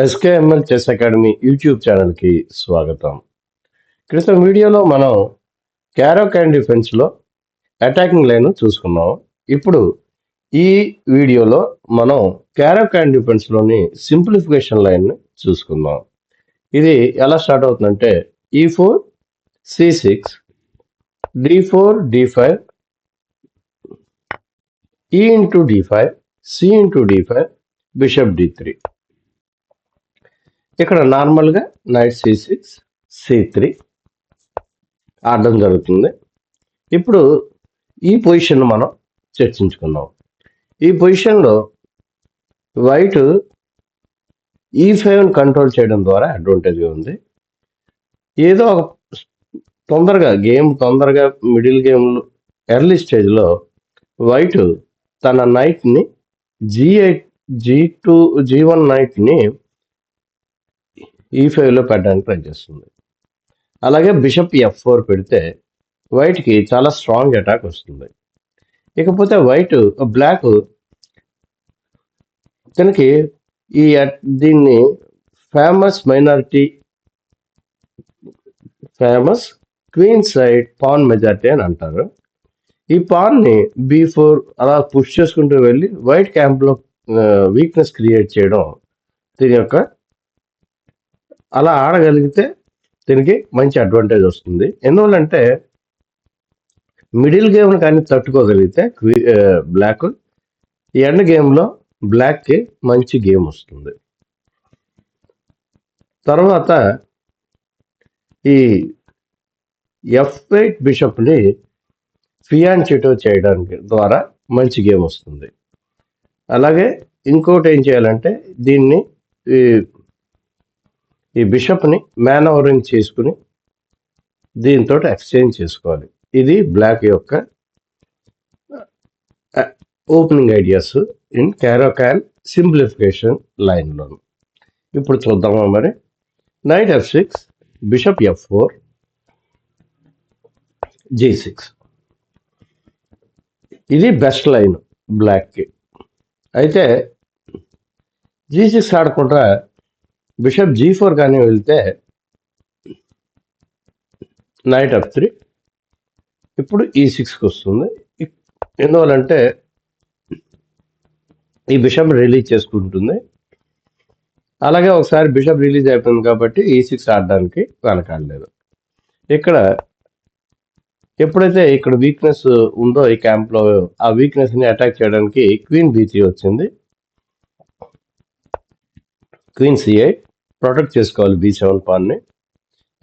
SKML chess academy YouTube ఛానల్కి స్వాగతం. క్రితం వీడియోలో మనం క్యారో క్యాన్ డిఫెన్స్లో అటాకింగ్ లైన్ చూసుకున్నాం. ఇప్పుడు ఈ వీడియోలో మనం క్యారో క్యాన్ డిఫెన్స్లోని సింప్లిఫికేషన్ లైన్ని చూసుకుందాం. ఇది ఎలా స్టార్ట్ అవుతుందంటే e four c six d four d five e into d five c into d five bishop d three ఇక్కడ నార్మల్గా knight c six c three ఆడడం జరుగుతుంది. ఇప్పుడు ఈ పొజిషన్ మనం చర్చించుకుందాం. ఈ పొజిషన్లో వైట్ ఈ ఫైవ్ని కంట్రోల్ చేయడం ద్వారా అడ్వాంటేజ్గా ఉంది. ఏదో ఒక తొందరగా గేమ్ తొందరగా మిడిల్ గేమ్ ఎర్లీ స్టేజ్లో వైట్ తన నైట్ని g eight g two g one నైట్ని ఈ ఫైవ్లో పెట్టడానికి ట్రై చేస్తుంది. అలాగే బిషప్ ఎఫ్ ఫోర్ పెడితే వైట్కి చాలా స్ట్రాంగ్ అటాక్ వస్తుంది. ఇకపోతే వైట్ బ్లాక్ తనకి ఈ దీన్ని famous minority famous queen side pawn majority అని అంటారు. ఈ పాన్ని బీ ఫోర్ అలా పుష్ చేసుకుంటూ వెళ్ళి వైట్ క్యాంప్లో వీక్నెస్ క్రియేట్ చేయడం దీని యొక్క అలా ఆడగలిగితే దీనికి మంచి అడ్వాంటేజ్ వస్తుంది. ఎందువల్లంటే మిడిల్ గేమ్ని కానీ తట్టుకోగలిగితే బ్లాక్ ఈ ఎండ్ గేమ్లో బ్లాక్కి మంచి గేమ్ వస్తుంది. తర్వాత ఈ ఎఫ్ ఎయిట్ బిషప్ని ఫియాన్ చిటో చేయడానికి ద్వారా మంచి గేమ్ వస్తుంది. అలాగే ఇంకోటి ఏం చేయాలంటే దీన్ని ఈ బిషప్ని బిషప్ని ఓవరింగ్ చేసుకుని దీంతో ఎక్స్చేంజ్ చేసుకోవాలి. ఇది బ్లాక్ యొక్క opening ideas in Caro Kann simplification లైన్లో ఇప్పుడు చూద్దామా మరి. Knight f six bishop f four g six. ఇది బెస్ట్ లైన్ బ్లాక్కి. అయితే జీ సిక్స్ ఆడకుండా బిషప్ జీ ఫోర్ కానీ వెళ్తే నైట్ ఆఫ్ త్రీ ఇప్పుడు ఈ సిక్స్కి వస్తుంది. ఎందువలంటే ఎందువల్లంటే ఈ బిషప్ రిలీజ్ చేసుకుంటుంది. అలాగే ఒకసారి బిషప్ రిలీజ్ అయిపోయింది కాబట్టి ఈ సిక్స్ ఆడడానికి వెనకాడలేదు. ఇక్కడ ఎప్పుడైతే ఇక్కడ వీక్నెస్ ఉందో ఈ క్యాంప్లో ఆ వీక్నెస్ని అటాక్ చేయడానికి క్వీన్ బీ వచ్చింది. క్వీన్ సి ఎయిట్ ప్రొటెక్ట్ చేసుకోవాలి బీ సెవెన్ పాన్ని.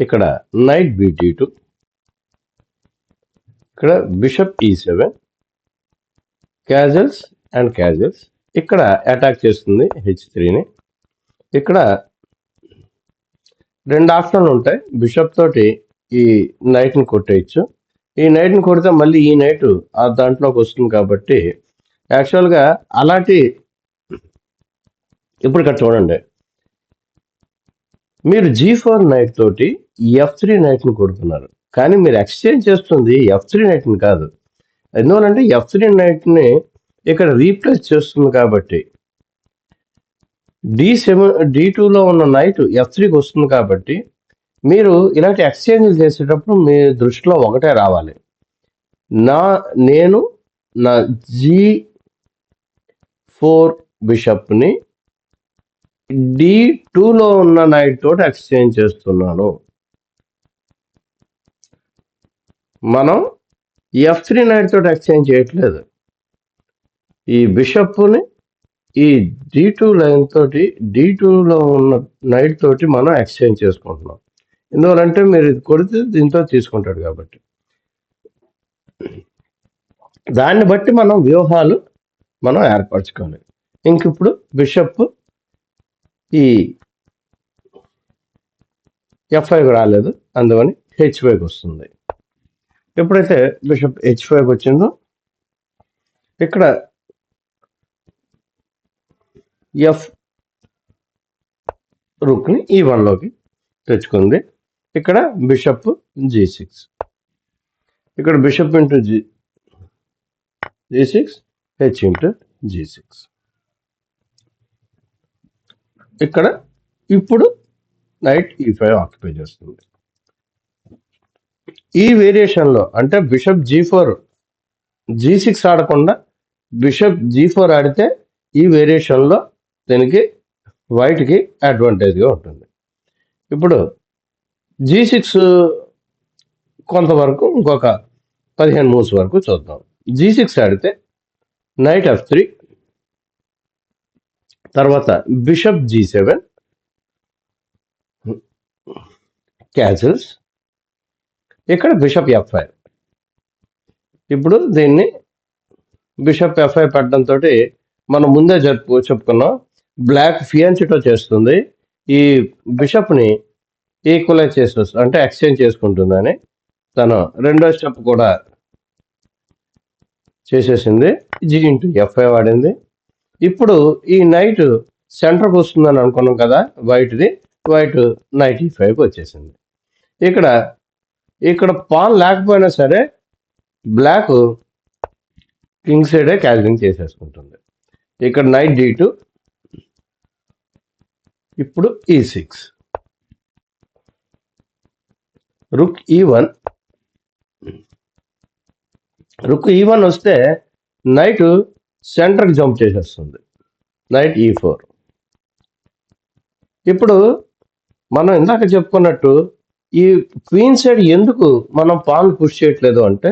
ఇక్కడ నైట్ బీటీ టూ ఇక్కడ bishop e seven. Castles and castles ఇక్కడ అటాక్ చేస్తుంది హెచ్ త్రీని. ఇక్కడ రెండు ఆప్షన్లు ఉంటాయి. బిషప్ తోటి ఈ నైట్ని కొట్టేయచ్చు. ఈ నైట్ని కొడితే మళ్ళీ ఈ నైట్ ఆ దాంట్లోకి వస్తుంది కాబట్టి యాక్చువల్గా అలాంటి ఇప్పుడు ఇక్కడ చూడండి. మీరు జీ ఫోర్ నైట్ తోటి ఎఫ్ త్రీ నైట్ని కొడుతున్నారు. కానీ మీరు ఎక్స్చేంజ్ చేస్తుంది ఎఫ్ త్రీ నైట్ని కాదు. ఎందువలంటే ఎఫ్ త్రీ నైట్ని ఇక్కడ రీప్లేస్ చేస్తుంది కాబట్టి డి సెవెన్ డి టూలో ఉన్న నైట్ ఎఫ్ త్రీకి వస్తుంది కాబట్టి మీరు ఇలాంటి ఎక్స్చేంజ్లు చేసేటప్పుడు మీ దృష్టిలో ఒకటే రావాలి. నా నేను నా జీ ఫోర్ బిషప్ని డి టూలో ఉన్న నైట్ తోటి ఎక్స్చేంజ్ చేస్తున్నాను. మనం ఎఫ్ త్రీ నైట్ తోటి ఎక్స్చేంజ్ చేయట్లేదు. ఈ బిషప్ని ఈ డి టూ లైన్ తోటి డి టూలో ఉన్న నైట్ తోటి మనం ఎక్స్చేంజ్ చేసుకుంటున్నాం. ఎందువలంటే మీరు ఇది కొడితే దీంతో తీసుకుంటాడు కాబట్టి. దాన్ని బట్టి మనం వ్యూహాలు మనం ఏర్పరచుకోవాలి. ఇంక ఇప్పుడు బిషప్ ఈ ఎఫ్ రాలేదు అందువని హెచ్ ఫైవ్కి వస్తుంది. ఎప్పుడైతే బిషప్ హెచ్ ఫైవ్కి వచ్చిందో ఇక్కడ ఎఫ్ రుక్ని ఈ వన్లోకి తెచ్చుకుంది. ఇక్కడ బిషప్ జీ సిక్స్ ఇక్కడ bishop into g g six h into g six ఇక్కడ ఇప్పుడు నైట్ ఈ ఫైవ్ ఆక్యుపై చేస్తుంది. ఈ వేరియేషన్లో అంటే bishop g four g six ఆడకుండా బిషప్ జీ ఫోర్ ఆడితే ఈ వేరియేషన్లో దీనికి వైట్కి అడ్వాంటేజ్గా ఉంటుంది. ఇప్పుడు జీ సిక్స్ కొంతవరకు ఇంకొక పదిహేను మూవ్స్ వరకు చూద్దాం. జీ సిక్స్ ఆడితే నైట్ ఎఫ్ త్రీ తర్వాత బిషప్ జీ సెవెన్ క్యాన్సిల్స్ ఇక్కడ బిషప్ ఎఫ్ ఫైవ్ ఇప్పుడు దీన్ని బిషప్ ఎఫ్ఐ ఫైవ్ పెట్టడంతో మనం ముందే జరుపు చెప్పుకున్నాం. బ్లాక్ ఫియాన్సిటో చేస్తుంది. ఈ బిషప్ని ఈక్వలైజ్ చేసి అంటే ఎక్స్చేంజ్ చేసుకుంటుందని తను రెండో స్టెప్ కూడా చేసేసింది. జీ ఇంటూ ఎఫ్ఐ వాడింది. ఇప్పుడు ఈ నైట్ సెంటర్కి వస్తుందని అనుకున్నాం కదా వైట్ది వైట్ నైంటీ ఫైవ్కి వచ్చేసింది. ఇక్కడ ఇక్కడ పాన్ లేకపోయినా సరే బ్లాక్ కింగ్ సైడే క్యాల్కింగ్ చేసేసుకుంటుంది. ఇక్కడ నైట్ డి టూ ఇప్పుడు ఈ సిక్స్. రుక్ ఈ వన్. రుక్ ఈ వన్ వస్తే నైట్ సెంటర్కి జంప్ చేసేస్తుంది. నైట్ ఈ ఫోర్. ఇప్పుడు మనం ఇందాక చెప్పుకున్నట్టు ఈ క్వీన్ సైడ్ ఎందుకు మనం పాన్ పుష్ చేయట్లేదు అంటే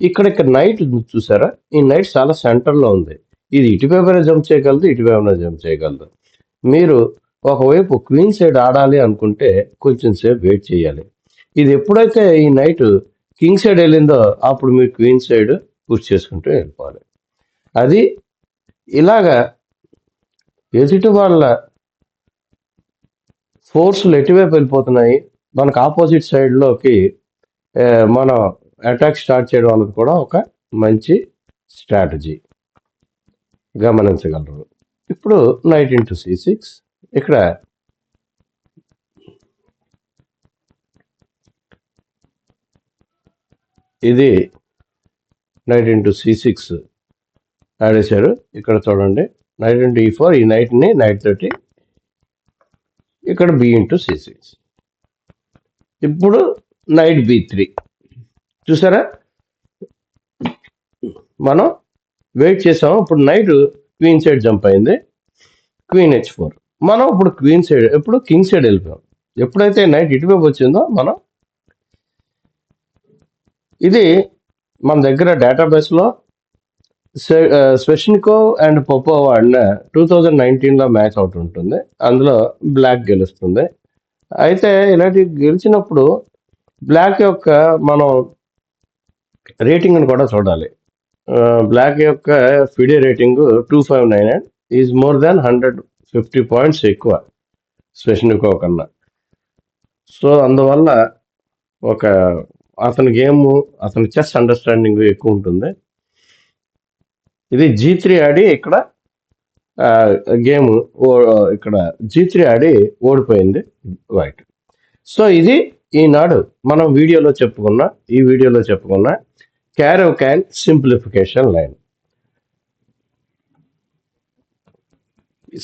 ఇక్కడ ఇక్కడ నైట్ చూసారా? ఈ నైట్ చాలా సెంటర్లో ఉంది. ఇది ఇటువైపున జంప్ చేయగలదు ఇటువైపున జంప్ చేయగలదు. మీరు ఒకవైపు క్వీన్ సైడ్ ఆడాలి అనుకుంటే కొంచెం సేపు వెయిట్ చేయాలి. ఇది ఎప్పుడైతే ఈ నైట్ కింగ్ సైడ్ వెళ్ళిందో అప్పుడు మీరు క్వీన్ సైడ్ పుష్ చేసుకుంటూ వెళ్ళిపోవాలి. అది ఇలాగా ఎదుటి వాళ్ళ ఫోర్స్లు ఎటువైపు వెళ్ళిపోతున్నాయి? మనకు ఆపోజిట్ సైడ్లోకి మనం అటాక్ స్టార్ట్ చేయడం అన్నది కూడా ఒక మంచి స్ట్రాటజీ. గమనించగలరు. ఇప్పుడు నైట్ ఇంటూ సి సిక్స్ ఇక్కడ ఇది నైట్ ఇంటూ సి సిక్స్ ఆడేశారు. ఇక్కడ చూడండి. నైట్ ఇంటూ ఈ ఫోర్ ఈ నైట్ని నైట్ తోటి ఇక్కడ బి ఇంటూ సి సిక్స్. ఇప్పుడు నైట్ బి త్రీ. చూసారా? మనం వెయిట్ చేసాము. ఇప్పుడు నైట్ క్వీన్ సైడ్ జంప్ అయింది. Queen h four. మనం ఇప్పుడు క్వీన్ సైడ్ ఎప్పుడు కింగ్ సైడ్ వెళ్ళిపోయాం. ఎప్పుడైతే నైట్ ఇటువైపు వచ్చిందో మనం ఇది మన దగ్గర డేటాబేస్లో స్వెషన్కో అండ్ పొపో వాడిన టూ థౌజండ్ నైన్టీన్లో మ్యాచ్ అవుట్ ఉంటుంది. అందులో బ్లాక్ గెలుస్తుంది. అయితే ఇలాంటి గెలిచినప్పుడు బ్లాక్ యొక్క మనం రేటింగ్ని కూడా చూడాలి. బ్లాక్ యొక్క FIDE rating two five nine and is more than hundred fifty points ఎక్కువ స్వెషనికో కన్నా. సో అందువల్ల ఒక అతని గేమ్ అతని చెస్ అండర్స్టాండింగ్ ఎక్కువ ఉంటుంది. ఇది జీ త్రీ ఆడి ఇక్కడ గేమ్ ఇక్కడ జీ త్రీ ఆడి ఓడిపోయింది. వైట్ సో ఇది ఈనాడు మనం వీడియోలో చెప్పుకున్న ఈ వీడియోలో చెప్పుకున్న క్యారో క్యాన్ సింప్లిఫికేషన్ లైన్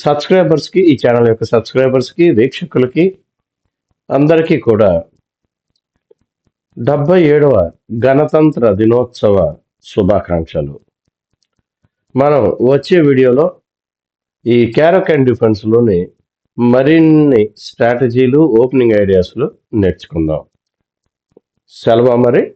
సబ్స్క్రైబర్స్కి ఈ ఛానల్ యొక్క సబ్స్క్రైబర్స్కి వీక్షకులకి అందరికీ కూడా డెబ్బై ఏడవ గణతంత్ర దినోత్సవ శుభాకాంక్షలు. మనం వచ్చే వీడియోలో ఈ క్యారో డిఫెన్స్లోని మరిన్ని స్ట్రాటజీలు ఓపెనింగ్ ఐడియాస్లు నేర్చుకుందాం. సెలవు మరి